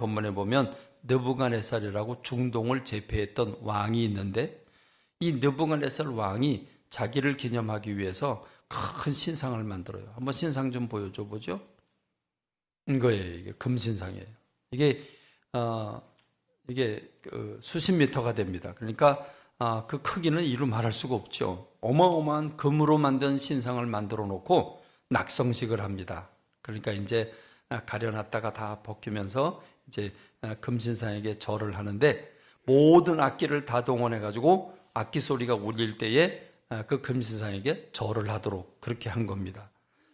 본문에 보면 느부갓네살이라고 중동을 제패했던 왕이 있는데 이 느부갓네살 왕이 자기를 기념하기 위해서 큰 신상을 만들어요. 한번 신상 좀 보여줘 보죠. 이거예요. 이게 금신상이에요. 이게 어, 이게 그 수십 미터가 됩니다. 그러니까 아, 그 크기는 이루 말할 수가 없죠. 어마어마한 금으로 만든 신상을 만들어 놓고 낙성식을 합니다. 그러니까 이제 가려놨다가 다 벗기면서 이제 금신상에게 절을 하는데 모든 악기를 다 동원해 가지고 악기 소리가 울릴 때에 그 금신상에게 절을 하도록 그렇게 한 겁니다.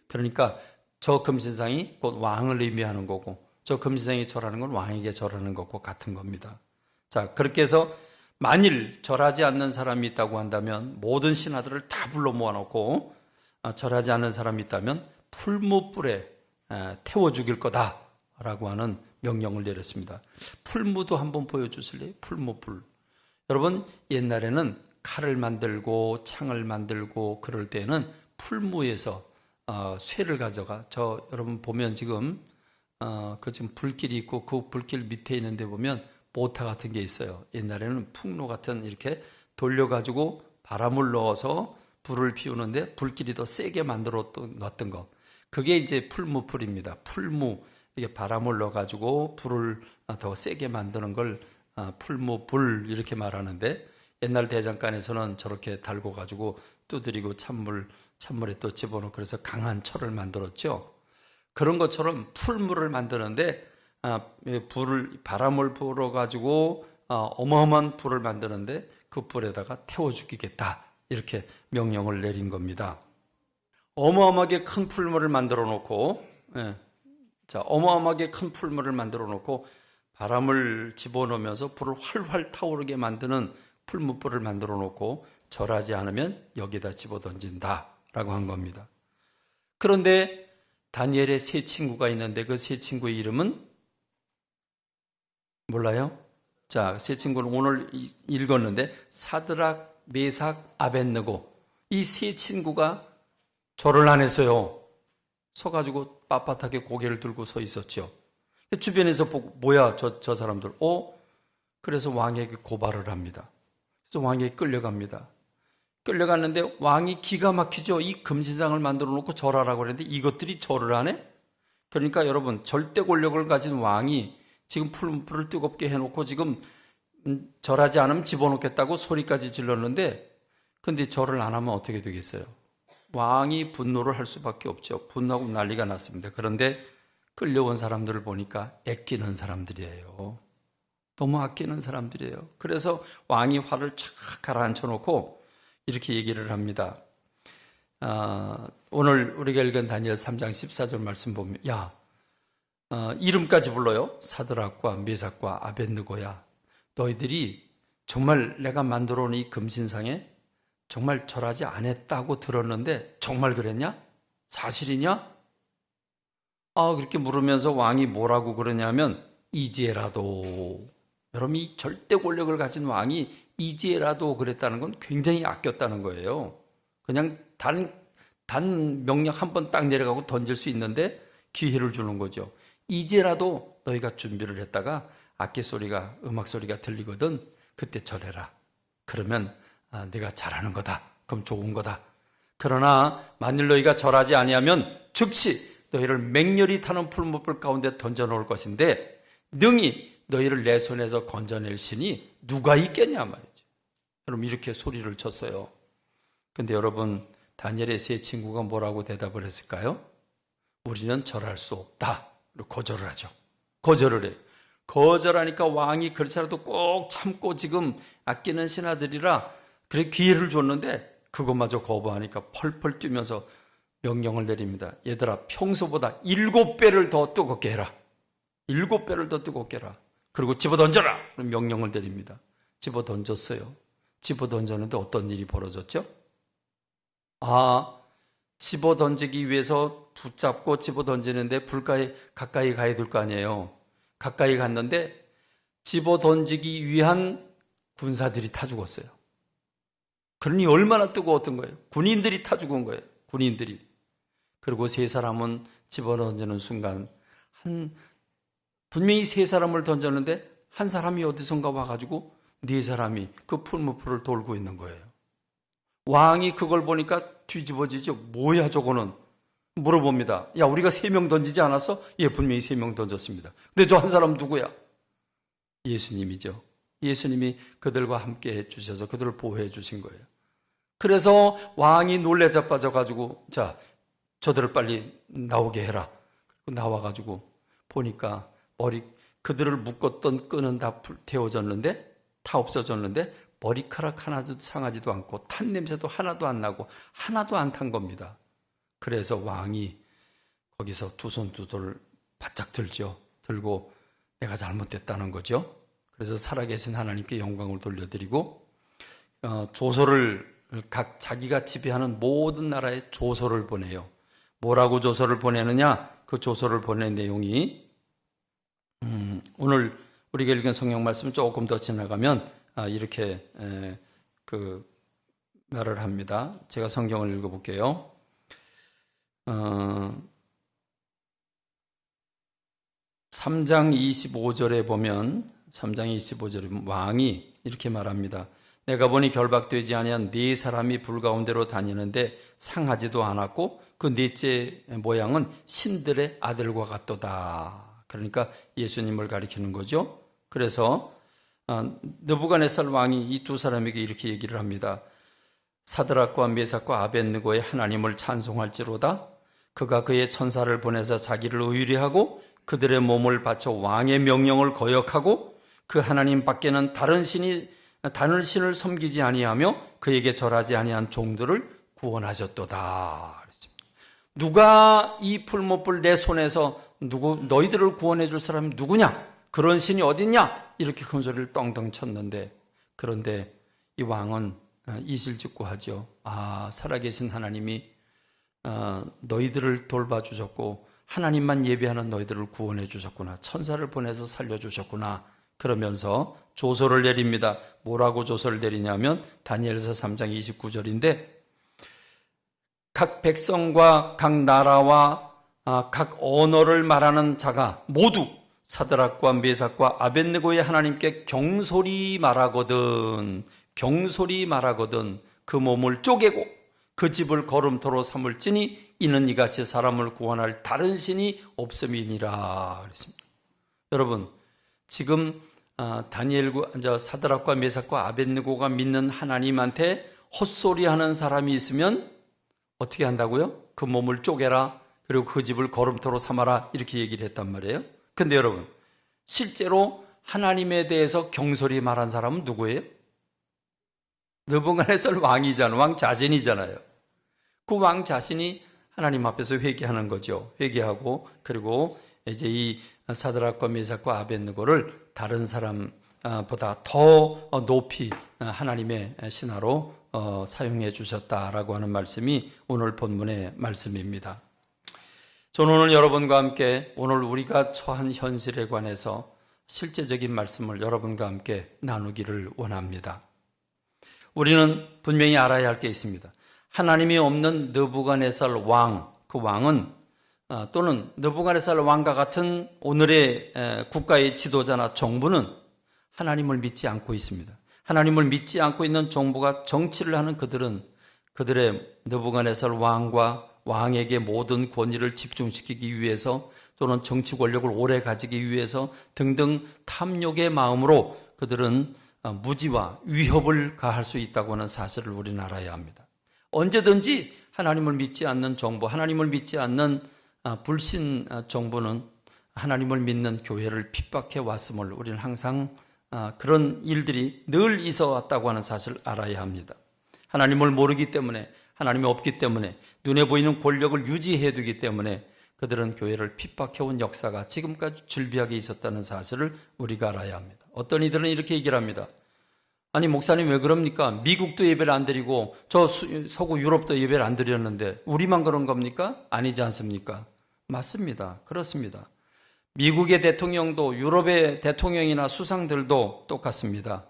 그러니까 저 금신상이 곧 왕을 의미하는 거고 저 금신상이 절하는 건 왕에게 절하는 것과 같은 겁니다. 자, 그렇게 해서 만일 절하지 않는 사람이 있다고 한다면 모든 신하들을 다 불러 모아놓고 아, 절하지 않는 사람이 있다면 풀무불에 태워 죽일 거다라고 하는 명령을 내렸습니다. 풀무도 한번 보여주실래요? 풀무 불. 여러분 옛날에는 칼을 만들고 창을 만들고 그럴 때는 풀무에서 어, 쇠를 가져가 저 여러분 보면 지금 어, 그 지금 불길이 있고 그 불길 밑에 있는데 보면 모타 같은 게 있어요. 옛날에는 풍로 같은 이렇게 돌려가지고 바람을 넣어서 불을 피우는데 불길이 더 세게 만들어 놨던 거. 그게 이제 풀무풀입니다. 풀무. 이게 바람을 넣어가지고 불을 더 세게 만드는 걸 아, 풀무불 이렇게 말하는데 옛날 대장간에서는 저렇게 달고 가지고 두드리고 찬물 찬물에 또 집어넣고 그래서 강한 철을 만들었죠. 그런 것처럼 풀물을 만드는데 아, 불을 바람을 불어 가지고 아, 어마어마한 불을 만드는데 그 불에다가 태워 죽이겠다 이렇게 명령을 내린 겁니다. 어마어마하게 큰 풀물을 만들어 놓고 예, 자 어마어마하게 큰 풀물을 만들어 놓고 바람을 집어넣으면서 불을 활활 타오르게 만드는 풀무불을 만들어 놓고 절하지 않으면 여기다 집어 던진다라고 한 겁니다. 그런데 다니엘의 세 친구가 있는데 그 세 친구의 이름은 몰라요? 자, 세 친구는 오늘 읽었는데 사드락, 메삭, 아벤느고 이 세 친구가 절을 안 했어요. 서가지고 빳빳하게 고개를 들고 서 있었죠. 주변에서 보고 뭐야 저, 저 사람들 어? 그래서 왕에게 고발을 합니다. 그래서 왕에게 끌려갑니다. 끌려갔는데 왕이 기가 막히죠. 이 금신상을 만들어 놓고 절하라고 그랬는데 이것들이 절을 하네? 그러니까 여러분 절대 권력을 가진 왕이 지금 풀을 뜨겁게 해놓고 지금 음, 절하지 않으면 집어넣겠다고 소리까지 질렀는데 근데 절을 안 하면 어떻게 되겠어요? 왕이 분노를 할 수밖에 없죠. 분노하고 난리가 났습니다. 그런데 끌려온 사람들을 보니까 애끼는 사람들이에요. 너무 아끼는 사람들이에요. 그래서 왕이 화를 착 가라앉혀 놓고 이렇게 얘기를 합니다. 아, 오늘 우리가 읽은 다니엘 3장 14절 말씀 보면 야 어, 이름까지 불러요. 사드락과 메삭과 아벤느고야. 너희들이 정말 내가 만들어 놓은 이 금신상에 정말 절하지 않았다고 들었는데 정말 그랬냐? 사실이냐? 아, 그렇게 물으면서 왕이 뭐라고 그러냐면 이제라도 여러분 이 절대 권력을 가진 왕이 이제라도 그랬다는 건 굉장히 아꼈다는 거예요. 그냥 단, 단 명령 한 번 딱 내려가고 던질 수 있는데 기회를 주는 거죠. 이제라도 너희가 준비를 했다가 악기 소리가 음악 소리가 들리거든 그때 절해라. 그러면 아, 내가 잘하는 거다. 그럼 좋은 거다. 그러나 만일 너희가 절하지 아니하면 즉시 너희를 맹렬히 타는 풀무불 가운데 던져 놓을 것인데 능히 너희를 내 손에서 건져낼 신이 누가 있겠냐 말이죠. 여러분 이렇게 소리를 쳤어요. 근데 여러분 다니엘의 세 친구가 뭐라고 대답을 했을까요? 우리는 절할 수 없다. 거절을 하죠. 거절을 해. 거절하니까 왕이 그렇지라도 꼭 참고 지금 아끼는 신하들이라 그래 기회를 줬는데 그것마저 거부하니까 펄펄 뛰면서 명령을 내립니다. 얘들아 평소보다 일곱 배를 더 뜨겁게 해라. 일곱 배를 더 뜨겁게 해라. 그리고 집어 던져라. 명령을 내립니다. 집어 던졌어요. 집어 던졌는데 어떤 일이 벌어졌죠? 아, 집어 던지기 위해서 붙잡고 집어 던지는데 불가에 가까이 가야 될 거 아니에요. 가까이 갔는데 집어 던지기 위한 군사들이 타 죽었어요. 그러니 얼마나 뜨거웠던 거예요. 군인들이 타 죽은 거예요. 군인들이. 그리고 세 사람은 집어 던지는 순간 한 분명히 세 사람을 던졌는데 한 사람이 어디선가 와가지고 네 사람이 그 풀무풀을 돌고 있는 거예요. 왕이 그걸 보니까 뒤집어지죠. 뭐야 저거는? 물어봅니다. 야 우리가 세 명 던지지 않았어? 예 분명히 세 명 던졌습니다. 근데 저 한 사람 누구야? 예수님이죠. 예수님이 그들과 함께 해주셔서 그들을 보호해 주신 거예요. 그래서 왕이 놀래 자빠져 가지고 자 저들을 빨리 나오게 해라. 나와가지고 보니까 머리 그들을 묶었던 끈은 다 태워졌는데 다 없어졌는데 머리카락 하나도 상하지도 않고 탄 냄새도 하나도 안 나고 하나도 안 탄 겁니다. 그래서 왕이 거기서 두 손 두 돌을 바짝 들죠. 들고 내가 잘못됐다는 거죠. 그래서 살아계신 하나님께 영광을 돌려드리고 어, 조서를 각 자기가 지배하는 모든 나라에 조서를 보내요. 뭐라고 조서를 보내느냐? 그 조서를 보낸 내용이 음, 오늘 우리가 읽은 성경 말씀 조금 더 지나가면 아, 이렇게 에, 그 말을 합니다. 제가 성경을 읽어볼게요. 어, 3장 25절에 보면 3장 25절에 왕이 이렇게 말합니다. 내가 보니 결박되지 아니한 네 사람이 불 가운데로 다니는데 상하지도 않았고 그 넷째 모양은 신들의 아들과 같도다. 그러니까 예수님을 가리키는 거죠. 그래서 느부갓네살 왕이 이 두 사람에게 이렇게 얘기를 합니다. 사드락과 메삭과 아벤느고의 하나님을 찬송할지로다. 그가 그의 천사를 보내서 자기를 의뢰하고 그들의 몸을 바쳐 왕의 명령을 거역하고 그 하나님 밖에는 다른 신이 다른 신을 섬기지 아니하며 그에게 절하지 아니한 종들을 구원하셨도다. 누가 이 풀못불 내 손에서 누구 너희들을 구원해 줄 사람이 누구냐? 그런 신이 어딨냐? 이렇게 큰 소리를 떵떵 쳤는데 그런데 이 왕은 어, 이실직고 하죠. 아 살아계신 하나님이 어, 너희들을 돌봐 주셨고 하나님만 예배하는 너희들을 구원해 주셨구나. 천사를 보내서 살려 주셨구나. 그러면서 조서를 내립니다. 뭐라고 조서를 내리냐면 다니엘서 3장 29절인데 각 백성과 각 나라와 아, 각 언어를 말하는 자가 모두 사드락과 메삭과 아벤느고의 하나님께 경솔히 말하거든 경솔히 말하거든 그 몸을 쪼개고 그 집을 걸음토로 삼을지니 이는 이같이 사람을 구원할 다른 신이 없음이니라 그랬습니다. 여러분 지금 아, 다니엘과 사드락과 메삭과 아벤느고가 믿는 하나님한테 헛소리하는 사람이 있으면 어떻게 한다고요? 그 몸을 쪼개라 그리고 그 집을 걸음토로 삼아라 이렇게 얘기를 했단 말이에요. 근데 여러분 실제로 하나님에 대해서 경솔히 말한 사람은 누구예요? 느부갓네살 왕이잖아. 왕 자신이잖아요. 그 왕 자신이 하나님 앞에서 회개하는 거죠. 회개하고 그리고 이제 이 사드락과 메삭과 아벤느고를 다른 사람보다 더 높이 하나님의 신하로 어, 사용해 주셨다라고 하는 말씀이 오늘 본문의 말씀입니다. 저는 오늘 여러분과 함께 오늘 우리가 처한 현실에 관해서 실제적인 말씀을 여러분과 함께 나누기를 원합니다. 우리는 분명히 알아야 할 게 있습니다. 하나님이 없는 느부갓네살 왕, 그 왕은 어, 또는 느부갓네살 왕과 같은 오늘의 국가의 지도자나 정부는 하나님을 믿지 않고 있습니다. 하나님을 믿지 않고 있는 정부가 정치를 하는 그들은 그들의 느부갓네살 왕과 왕에게 모든 권위를 집중시키기 위해서 또는 정치 권력을 오래 가지기 위해서 등등 탐욕의 마음으로 그들은 어, 무지와 위협을 가할 수 있다고 하는 사실을 우리는 알아야 합니다. 언제든지 하나님을 믿지 않는 정부, 하나님을 믿지 않는 어, 불신 어, 정부는 하나님을 믿는 교회를 핍박해 왔음을 우리는 항상 그런 일들이 늘 있어 왔다고 하는 사실을 알아야 합니다. 하나님을 모르기 때문에 하나님이 없기 때문에 눈에 보이는 권력을 유지해 두기 때문에 그들은 교회를 핍박해온 역사가 지금까지 줄비하게 있었다는 사실을 우리가 알아야 합니다. 어떤 이들은 이렇게 얘기를 합니다. 아니, 목사님 왜 그럽니까? 미국도 예배를 안 드리고 저 서구 유럽도 예배를 안 드렸는데 우리만 그런 겁니까? 아니지 않습니까? 맞습니다. 그렇습니다. 미국의 대통령도 유럽의 대통령이나 수상들도 똑같습니다.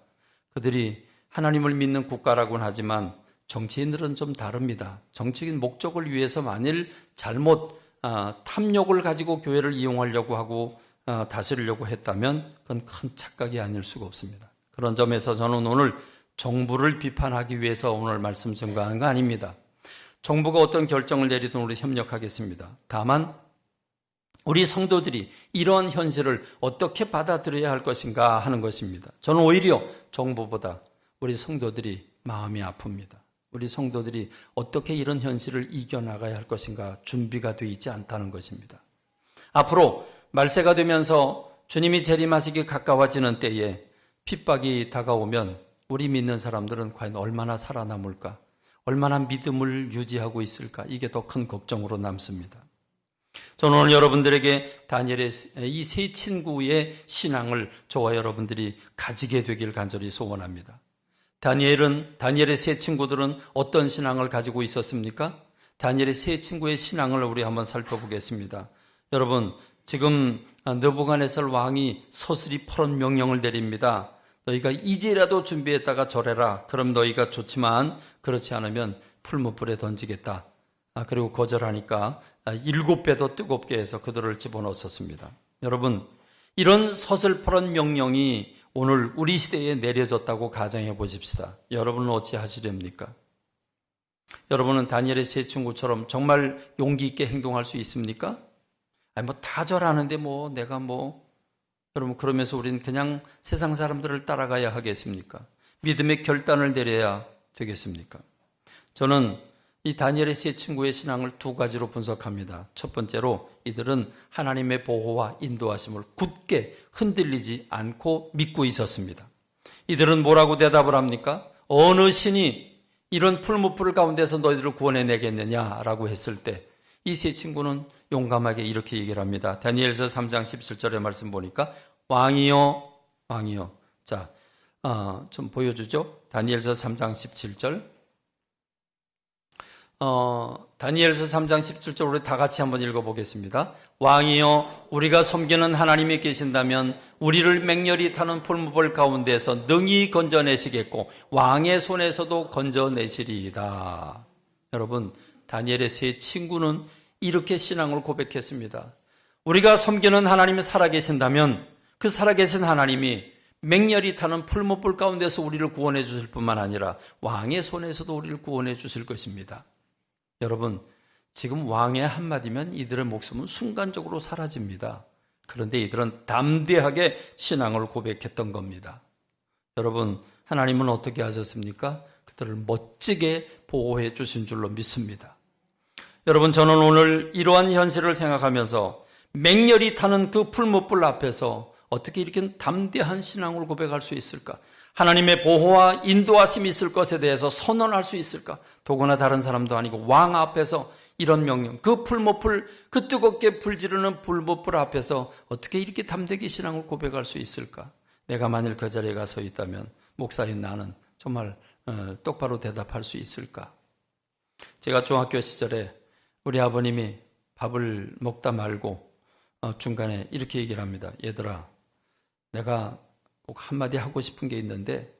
그들이 하나님을 믿는 국가라고는 하지만 정치인들은 좀 다릅니다. 정치인 목적을 위해서 만일 잘못 아, 탐욕을 가지고 교회를 이용하려고 하고 어, 다스리려고 했다면 그건 큰 착각이 아닐 수가 없습니다. 그런 점에서 저는 오늘 정부를 비판하기 위해서 오늘 말씀 증거하는 거 아닙니다. 정부가 어떤 결정을 내리든 우리 협력하겠습니다. 다만 우리 성도들이 이러한 현실을 어떻게 받아들여야 할 것인가 하는 것입니다. 저는 오히려 정부보다 우리 성도들이 마음이 아픕니다. 우리 성도들이 어떻게 이런 현실을 이겨나가야 할 것인가 준비가 되어 있지 않다는 것입니다. 앞으로 말세가 되면서 주님이 재림하시기 가까워지는 때에 핍박이 다가오면 우리 믿는 사람들은 과연 얼마나 살아남을까? 얼마나 믿음을 유지하고 있을까? 이게 더 큰 걱정으로 남습니다. 저는 오늘 여러분들에게 다니엘의 이 세 친구의 신앙을 저와 여러분들이 가지게 되길 간절히 소원합니다. 다니엘은 다니엘의 세 친구들은 어떤 신앙을 가지고 있었습니까? 다니엘의 세 친구의 신앙을 우리 한번 살펴보겠습니다. 여러분, 지금 느부갓네살 왕이 서슬이 퍼런 명령을 내립니다. 너희가 이제라도 준비했다가 절해라. 그럼 너희가 좋지만 그렇지 않으면 풀무불에 던지겠다. 아, 그리고 거절하니까 일곱 배 더 뜨겁게 해서 그들을 집어넣었습니다. 여러분, 이런 서슬퍼런 명령이 오늘 우리 시대에 내려졌다고 가정해 보십시다. 여러분은 어찌 하시렵니까? 여러분은 다니엘의 세 친구처럼 정말 용기 있게 행동할 수 있습니까? 아니, 뭐, 다 절하는데 뭐, 내가 뭐, 여러분, 그러면서 우리는 그냥 세상 사람들을 따라가야 하겠습니까? 믿음의 결단을 내려야 되겠습니까? 저는 이 다니엘의 세 친구의 신앙을 두 가지로 분석합니다. 첫 번째로 이들은 하나님의 보호와 인도하심을 굳게 흔들리지 않고 믿고 있었습니다. 이들은 뭐라고 대답을 합니까? 어느 신이 이런 풀무불 가운데서 너희들을 구원해 내겠느냐라고 했을 때 이 세 친구는 용감하게 이렇게 얘기를 합니다. 다니엘서 3장 17절의 말씀 보니까 왕이요 왕이요. 자, 어, 좀 보여주죠. 다니엘서 3장 17절. 어, 다니엘서 3장 17절 우리 다 같이 한번 읽어보겠습니다. 왕이여 우리가 섬기는 하나님이 계신다면 우리를 맹렬히 타는 풀무벌 가운데서 능히 건져내시겠고 왕의 손에서도 건져내시리이다. 여러분 다니엘의 세 친구는 이렇게 신앙을 고백했습니다. 우리가 섬기는 하나님이 살아계신다면 그 살아계신 하나님이 맹렬히 타는 풀무불 가운데서 우리를 구원해 주실 뿐만 아니라 왕의 손에서도 우리를 구원해 주실 것입니다. 여러분, 지금 왕의 한마디면 이들의 목숨은 순간적으로 사라집니다. 그런데 이들은 담대하게 신앙을 고백했던 겁니다. 여러분, 하나님은 어떻게 하셨습니까? 그들을 멋지게 보호해 주신 줄로 믿습니다. 여러분, 저는 오늘 이러한 현실을 생각하면서 맹렬히 타는 그 풀무불 앞에서 어떻게 이렇게 담대한 신앙을 고백할 수 있을까? 하나님의 보호와 인도하심이 있을 것에 대해서 선언할 수 있을까? 도구나 다른 사람도 아니고 왕 앞에서 이런 명령, 그 풀모풀, 그 뜨겁게 불지르는 불모풀 앞에서 어떻게 이렇게 담대히 신앙을 고백할 수 있을까? 내가 만일 그 자리에 가서 있다면 목사인 나는 정말 어, 똑바로 대답할 수 있을까? 제가 중학교 시절에 우리 아버님이 밥을 먹다 말고 어, 중간에 이렇게 얘기를 합니다. 얘들아, 내가 꼭 한마디 하고 싶은 게 있는데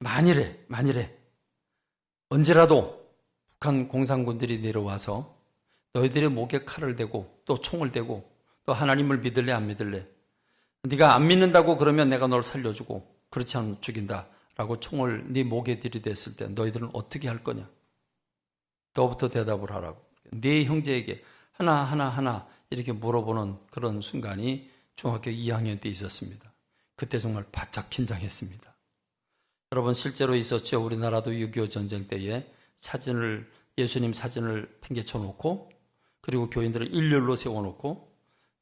만일에 만일에 언제라도 북한 공산군들이 내려와서 너희들의 목에 칼을 대고 또 총을 대고 또 하나님을 믿을래 안 믿을래 네가 안 믿는다고 그러면 내가 널 살려주고 그렇지 않으면 죽인다라고 총을 네 목에 들이댔을 때 너희들은 어떻게 할 거냐 더부터 대답을 하라고 네 형제에게 하나 하나 하나 이렇게 물어보는 그런 순간이 중학교 2학년 때 있었습니다. 그때 정말 바짝 긴장했습니다. 여러분 실제로 있었죠. 우리나라도 6.25 전쟁 때에 사진을 예수님 사진을 팽개쳐 놓고 그리고 교인들을 일렬로 세워 놓고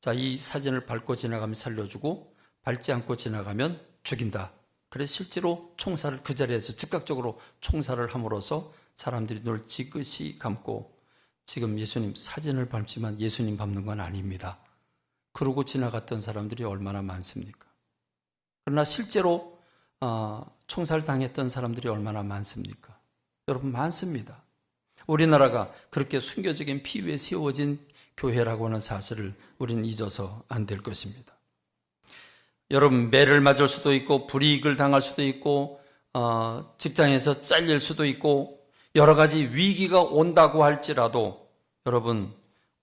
자, 이 사진을 밟고 지나가면 살려주고 밟지 않고 지나가면 죽인다. 그래 실제로 총살을 그 자리에서 즉각적으로 총살을 함으로써 사람들이 눈을 지그시 감고 지금 예수님 사진을 밟지만 예수님 밟는 건 아닙니다. 그러고 지나갔던 사람들이 얼마나 많습니까? 그러나 실제로 어, 총살당했던 사람들이 얼마나 많습니까? 여러분 많습니다. 우리나라가 그렇게 순교적인 피 위에 세워진 교회라고 하는 사실을 우리는 잊어서 안 될 것입니다. 여러분 매를 맞을 수도 있고 불이익을 당할 수도 있고 어, 직장에서 잘릴 수도 있고 여러 가지 위기가 온다고 할지라도 여러분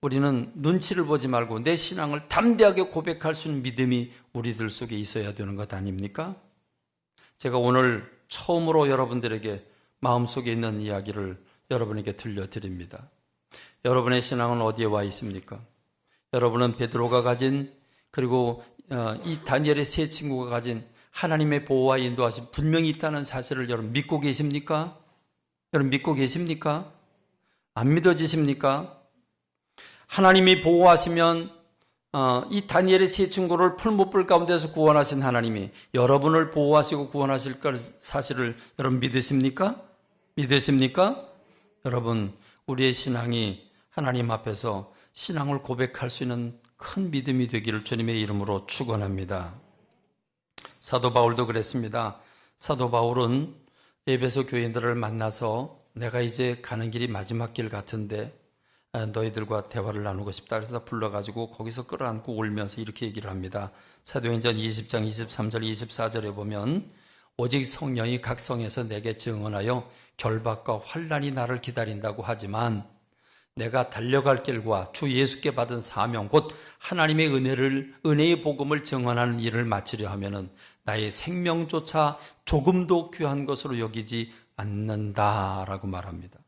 우리는 눈치를 보지 말고 내 신앙을 담대하게 고백할 수 있는 믿음이 우리들 속에 있어야 되는 것 아닙니까? 제가 오늘 처음으로 여러분들에게 마음속에 있는 이야기를 여러분에게 들려드립니다. 여러분의 신앙은 어디에 와 있습니까? 여러분은 베드로가 가진 그리고 어, 이 다니엘의 세 친구가 가진 하나님의 보호와 인도하심 분명히 있다는 사실을 여러분 믿고 계십니까? 여러분 믿고 계십니까? 안 믿어지십니까? 하나님이 보호하시면 어, 이 다니엘의 세 친구를 풀무불 가운데서 구원하신 하나님이 여러분을 보호하시고 구원하실 걸 사실을 여러분 믿으십니까? 믿으십니까? 여러분 우리의 신앙이 하나님 앞에서 신앙을 고백할 수 있는 큰 믿음이 되기를 주님의 이름으로 축원합니다. 사도 바울도 그랬습니다. 사도 바울은 에베소 교인들을 만나서 내가 이제 가는 길이 마지막 길 같은데 너희들과 대화를 나누고 싶다. 그래서 불러가지고 거기서 끌어안고 울면서 이렇게 얘기를 합니다. 사도행전 20장 23절 24절에 보면 오직 성령이 각 성에서 내게 증언하여 결박과 환란이 나를 기다린다고 하지만 내가 달려갈 길과 주 예수께 받은 사명 곧 하나님의 은혜를 은혜의 복음을 증언하는 일을 마치려 하면은 나의 생명조차 조금도 귀한 것으로 여기지 않는다라고 말합니다.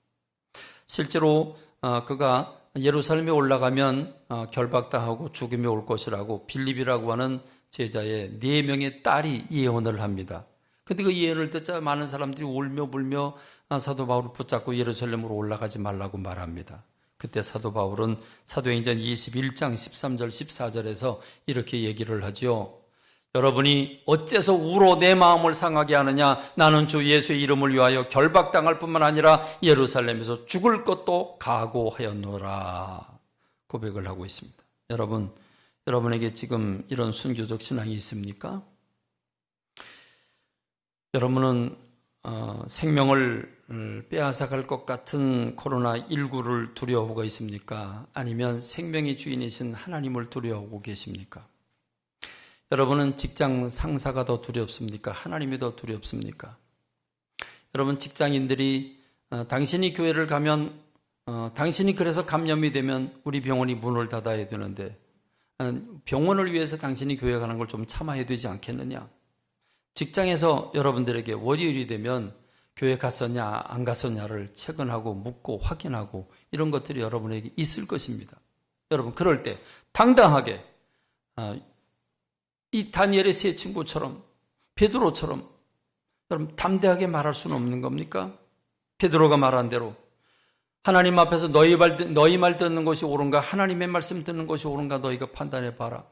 실제로 어, 그가 예루살렘에 올라가면 어, 결박당하고 죽음이 올 것이라고 빌립이라고 하는 제자의 네 명의 딸이 예언을 합니다. 근데 그 예언을 듣자 많은 사람들이 울며 불며 아, 사도 바울을 붙잡고 예루살렘으로 올라가지 말라고 말합니다. 그때 사도 바울은 사도행전 21장 13절 14절에서 이렇게 얘기를 하죠. 여러분이 어째서 우로 내 마음을 상하게 하느냐? 나는 주 예수의 이름을 위하여 결박당할 뿐만 아니라 예루살렘에서 죽을 것도 각오하였노라. 고백을 하고 있습니다. 여러분, 여러분에게 지금 이런 순교적 신앙이 있습니까? 여러분은 어, 생명을 음, 빼앗아갈 것 같은 코로나19를 두려워하고 있습니까? 아니면 생명의 주인이신 하나님을 두려워하고 계십니까? 여러분은 직장 상사가 더 두렵습니까? 하나님이 더 두렵습니까? 여러분 직장인들이 어, 당신이 교회를 가면 어, 당신이 그래서 감염이 되면 우리 병원이 문을 닫아야 되는데 어, 병원을 위해서 당신이 교회 가는 걸 좀 참아야 되지 않겠느냐? 직장에서 여러분들에게 월요일이 되면 교회 갔었냐 안 갔었냐를 체크하고 묻고 확인하고 이런 것들이 여러분에게 있을 것입니다. 여러분 그럴 때 당당하게 어, 이 다니엘의 세 친구처럼 베드로처럼 여러분 담대하게 말할 수는 없는 겁니까? 베드로가 말한 대로 하나님 앞에서 너희 말, 너희 말 듣는 것이 옳은가 하나님의 말씀 듣는 것이 옳은가 너희가 판단해 봐라.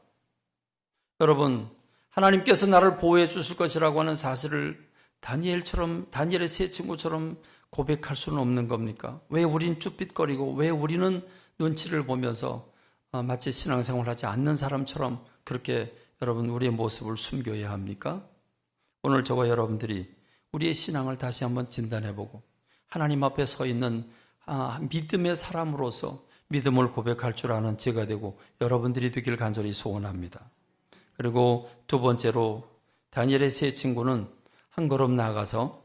여러분 하나님께서 나를 보호해 주실 것이라고 하는 사실을 다니엘처럼 다니엘의 세 친구처럼 고백할 수는 없는 겁니까? 왜 우린 쭈삣거리고 왜 우리는 눈치를 보면서 어, 마치 신앙생활 하지 않는 사람처럼 그렇게 여러분 우리의 모습을 숨겨야 합니까? 오늘 저와 여러분들이 우리의 신앙을 다시 한번 진단해보고 하나님 앞에 서 있는 아, 믿음의 사람으로서 믿음을 고백할 줄 아는 제가 되고 여러분들이 되길 간절히 소원합니다. 그리고 두 번째로 다니엘의 세 친구는 한 걸음 나아가서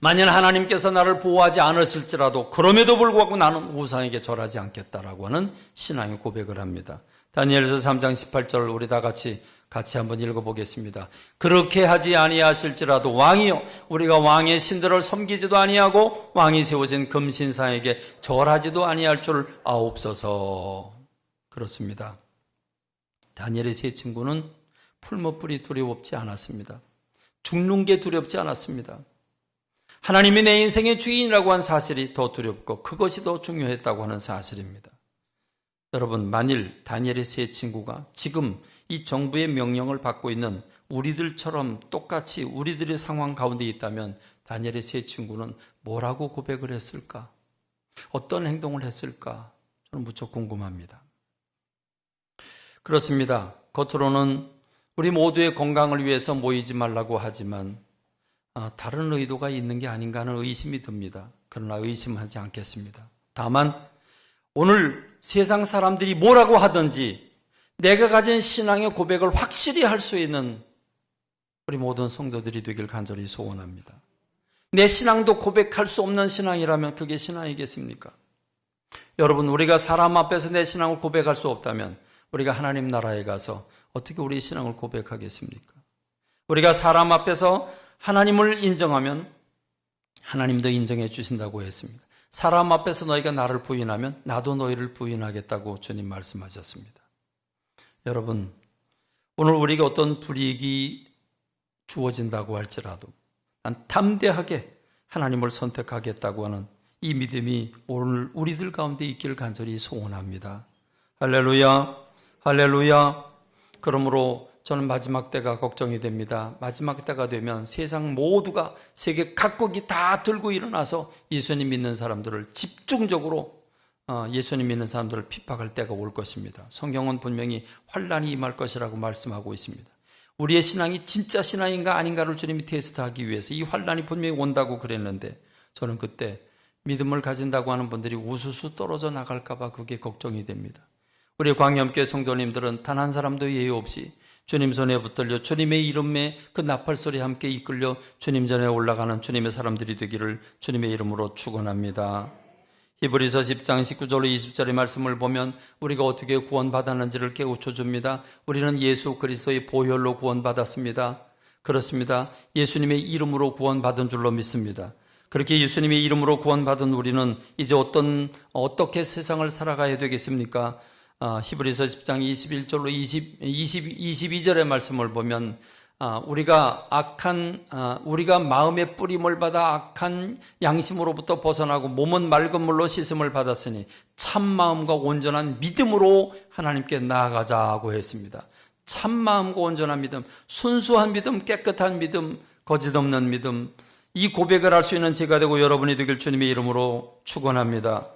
만약 하나님께서 나를 보호하지 않았을지라도 그럼에도 불구하고 나는 우상에게 절하지 않겠다라고 하는 신앙의 고백을 합니다. 다니엘서 3장 18절 우리 다 같이 같이 한번 읽어보겠습니다. 그렇게 하지 아니하실지라도 왕이요 우리가 왕의 신들을 섬기지도 아니하고 왕이 세우신 금신상에게 절하지도 아니할 줄 아옵소서. 그렇습니다. 다니엘의 세 친구는 풀무불이 두려웠지 않았습니다. 죽는 게 두렵지 않았습니다. 하나님이 내 인생의 주인이라고 한 사실이 더 두렵고 그것이 더 중요했다고 하는 사실입니다. 여러분, 만일 다니엘의 세 친구가 지금 이 정부의 명령을 받고 있는 우리들처럼 똑같이 우리들의 상황 가운데 있다면 다니엘의 세 친구는 뭐라고 고백을 했을까? 어떤 행동을 했을까? 저는 무척 궁금합니다. 그렇습니다. 겉으로는 우리 모두의 건강을 위해서 모이지 말라고 하지만 아, 다른 의도가 있는 게 아닌가 하는 의심이 듭니다. 그러나 의심하지 않겠습니다. 다만 오늘 세상 사람들이 뭐라고 하든지 내가 가진 신앙의 고백을 확실히 할 수 있는 우리 모든 성도들이 되길 간절히 소원합니다. 내 신앙도 고백할 수 없는 신앙이라면 그게 신앙이겠습니까? 여러분, 우리가 사람 앞에서 내 신앙을 고백할 수 없다면 우리가 하나님 나라에 가서 어떻게 우리 신앙을 고백하겠습니까? 우리가 사람 앞에서 하나님을 인정하면 하나님도 인정해 주신다고 했습니다. 사람 앞에서 너희가 나를 부인하면 나도 너희를 부인하겠다고 주님 말씀하셨습니다. 여러분, 오늘 우리가 어떤 불이익이 주어진다고 할지라도 난 담대하게 하나님을 선택하겠다고 하는 이 믿음이 오늘 우리들 가운데 있기를 간절히 소원합니다. 할렐루야, 할렐루야. 그러므로 저는 마지막 때가 걱정이 됩니다. 마지막 때가 되면 세상 모두가 세계 각국이 다 들고 일어나서 예수님 믿는 사람들을 집중적으로 어, 예수님 믿는 사람들을 핍박할 때가 올 것입니다. 성경은 분명히 환란이 임할 것이라고 말씀하고 있습니다. 우리의 신앙이 진짜 신앙인가 아닌가를 주님이 테스트하기 위해서 이 환란이 분명히 온다고 그랬는데 저는 그때 믿음을 가진다고 하는 분들이 우수수 떨어져 나갈까봐 그게 걱정이 됩니다. 우리 광염교회 성도님들은 단 한 사람도 예의 없이 주님 손에 붙들려 주님의 이름에 그 나팔 소리 함께 이끌려 주님 전에 올라가는 주님의 사람들이 되기를 주님의 이름으로 축원합니다. 히브리서 10장 19절로 20절의 말씀을 보면 우리가 어떻게 구원받았는지를 깨우쳐 줍니다. 우리는 예수 그리스도의 보혈로 구원받았습니다. 그렇습니다. 예수님의 이름으로 구원받은 줄로 믿습니다. 그렇게 예수님의 이름으로 구원받은 우리는 이제 어떤 어떻게 세상을 살아가야 되겠습니까? 아, 히브리서 10장 21절로 20, 20, 22절의 말씀을 보면 아, 우리가 악한 아, 우리가 마음의 뿌림을 받아 악한 양심으로부터 벗어나고 몸은 맑은 물로 씻음을 받았으니 참 마음과 온전한 믿음으로 하나님께 나아가자고 했습니다. 참 마음과 온전한 믿음, 순수한 믿음, 깨끗한 믿음, 거짓 없는 믿음, 이 고백을 할 수 있는 제가 되고 여러분이 되길 주님의 이름으로 축원합니다.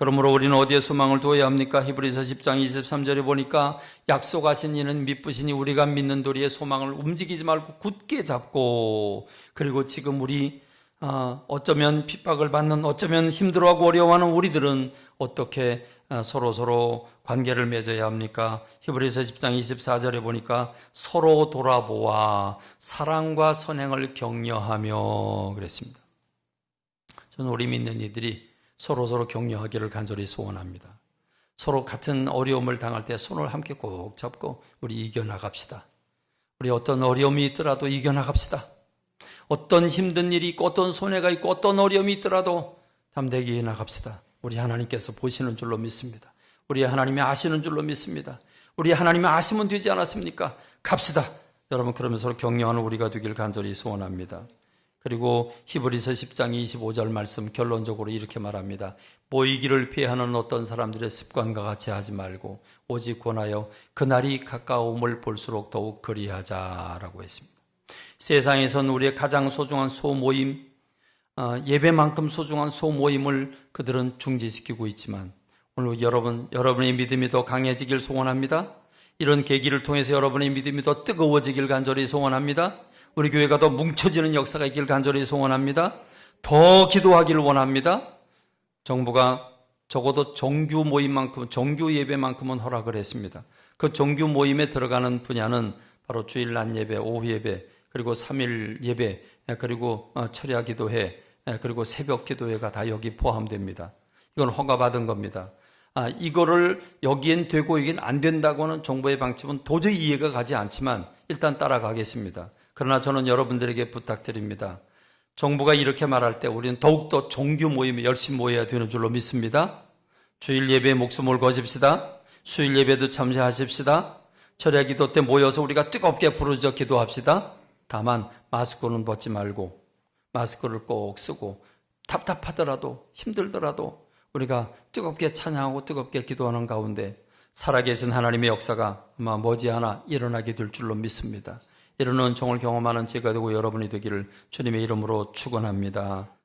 그러므로 우리는 어디에 소망을 두어야 합니까? 히브리서 10장 23절에 보니까 약속하신 이는 믿으시니 우리가 믿는 도리의 소망을 움직이지 말고 굳게 잡고 그리고 지금 우리 어, 어쩌면 핍박을 받는 어쩌면 힘들어하고 어려워하는 우리들은 어떻게 어, 서로 서로 관계를 맺어야 합니까? 히브리서 10장 24절에 보니까 서로 돌아보아 사랑과 선행을 격려하며 그랬습니다. 저는 우리 믿는 이들이 서로 서로 격려하기를 간절히 소원합니다. 서로 같은 어려움을 당할 때 손을 함께 꼭 잡고 우리 이겨나갑시다. 우리 어떤 어려움이 있더라도 이겨나갑시다. 어떤 힘든 일이 있고 어떤 손해가 있고 어떤 어려움이 있더라도 담대히 나갑시다. 우리 하나님께서 보시는 줄로 믿습니다. 우리 하나님이 아시는 줄로 믿습니다. 우리 하나님이 아시면 되지 않았습니까? 갑시다. 여러분 그러면서 격려하는 우리가 되길 간절히 소원합니다. 그리고 히브리서 10장 25절 말씀 결론적으로 이렇게 말합니다. 모이기를 피하는 어떤 사람들의 습관과 같이 하지 말고 오직 권하여 그날이 가까움을 볼수록 더욱 그리하자라고 했습니다. 세상에선 우리의 가장 소중한 소모임, 어, 예배만큼 소중한 소모임을 그들은 중지시키고 있지만 오늘 여러분, 여러분의 믿음이 더 강해지길 소원합니다. 이런 계기를 통해서 여러분의 믿음이 더 뜨거워지길 간절히 소원합니다. 우리 교회가 더 뭉쳐지는 역사가 있길 간절히 소원합니다. 더 기도하기를 원합니다. 정부가 적어도 정규 모임만큼, 정규 예배만큼은 허락을 했습니다. 그 정규 모임에 들어가는 분야는 바로 주일 낮 예배, 오후 예배, 그리고 3일 예배, 그리고 어, 철야 기도회, 그리고 새벽 기도회가 다 여기 포함됩니다. 이건 허가받은 겁니다. 아, 이거를 여기엔 되고 여긴 안 된다고는 정부의 방침은 도저히 이해가 가지 않지만 일단 따라가겠습니다. 그러나 저는 여러분들에게 부탁드립니다. 정부가 이렇게 말할 때 우리는 더욱더 종교 모임에 열심히 모여야 되는 줄로 믿습니다. 주일 예배에 목숨을 거십시다. 수일 예배도 참여하십시다. 철야 기도 때 모여서 우리가 뜨겁게 부르짖어 기도합시다. 다만 마스크는 벗지 말고 마스크를 꼭 쓰고 답답하더라도 힘들더라도 우리가 뜨겁게 찬양하고 뜨겁게 기도하는 가운데 살아계신 하나님의 역사가 아마 머지않아 일어나게 될 줄로 믿습니다. 이런 은총을 경험하는 제가 되고 여러분이 되기를 주님의 이름으로 축원합니다.